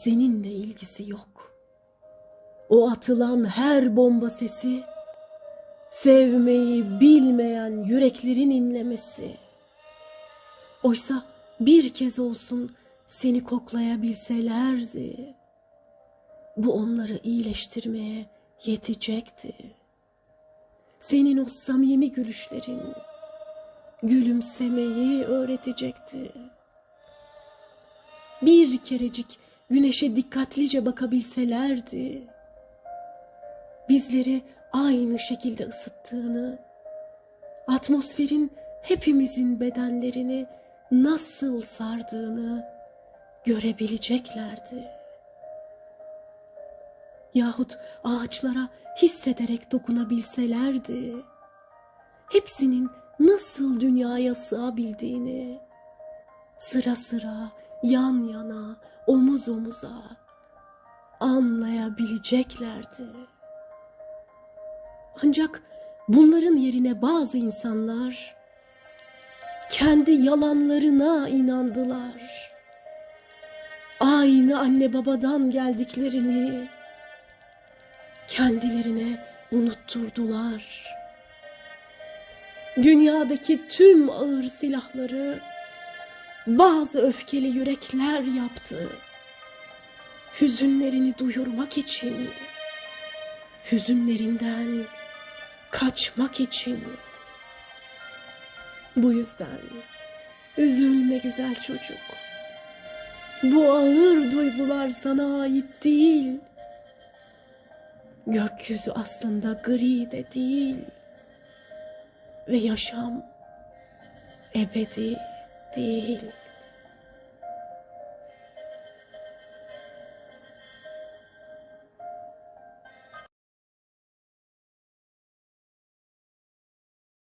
seninle ilgisi yok. O atılan her bomba sesi, sevmeyi bilmeyen yüreklerin inlemesi. Oysa bir kez olsun seni koklayabilselerdi, bu onları iyileştirmeye yetecekti. Senin o samimi gülüşlerin gülümsemeyi öğretecekti. Bir kerecik güneşe dikkatlice bakabilselerdi, bizleri aynı şekilde ısıttığını, atmosferin hepimizin bedenlerini nasıl sardığını görebileceklerdi. Yahut ağaçlara hissederek dokunabilselerdi, hepsinin nasıl dünyaya sığabildiğini, sıra sıra, yan yana, omuz omuza anlayabileceklerdi. Ancak bunların yerine bazı insanlar kendi yalanlarına inandılar. Aynı anne babadan geldiklerini kendilerine unutturdular. Dünyadaki tüm ağır silahları bazı öfkeli yürekler yaptı. Hüzünlerini duyurmak için, hüzünlerinden kaçmak için. Bu yüzden üzülme güzel çocuk. Bu ağır duygular sana ait değil. Gökyüzü aslında gri de değil. Ve yaşam ebedi till